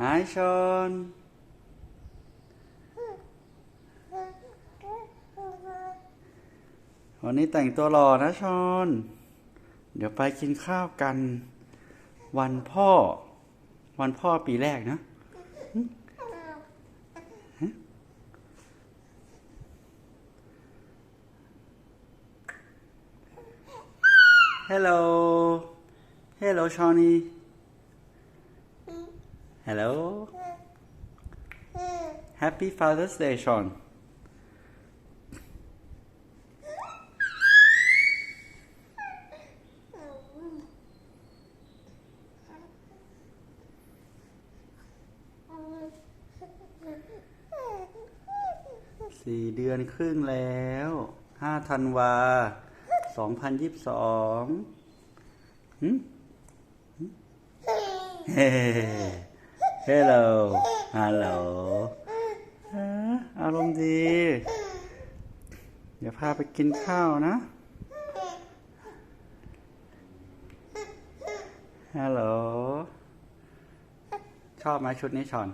Hi Sean วันนี้แต่งตัวหล่อนะชอน เดี๋ยวไปกินข้าวกัน วันพ่อ วันพ่อปีแรกนะ Hello Hello Shawnee Hello Happy Father's Day Sean สี่เดือนครึ่งแล้วห้าธันวาสองพันยิบสองหึเฮ้ เฮลโลฮัลโหลอารมณ์ดี เดี๋ยวพาไปกินข้าวนะ ฮัลโหล ชอบไหมชุดนี้ชอน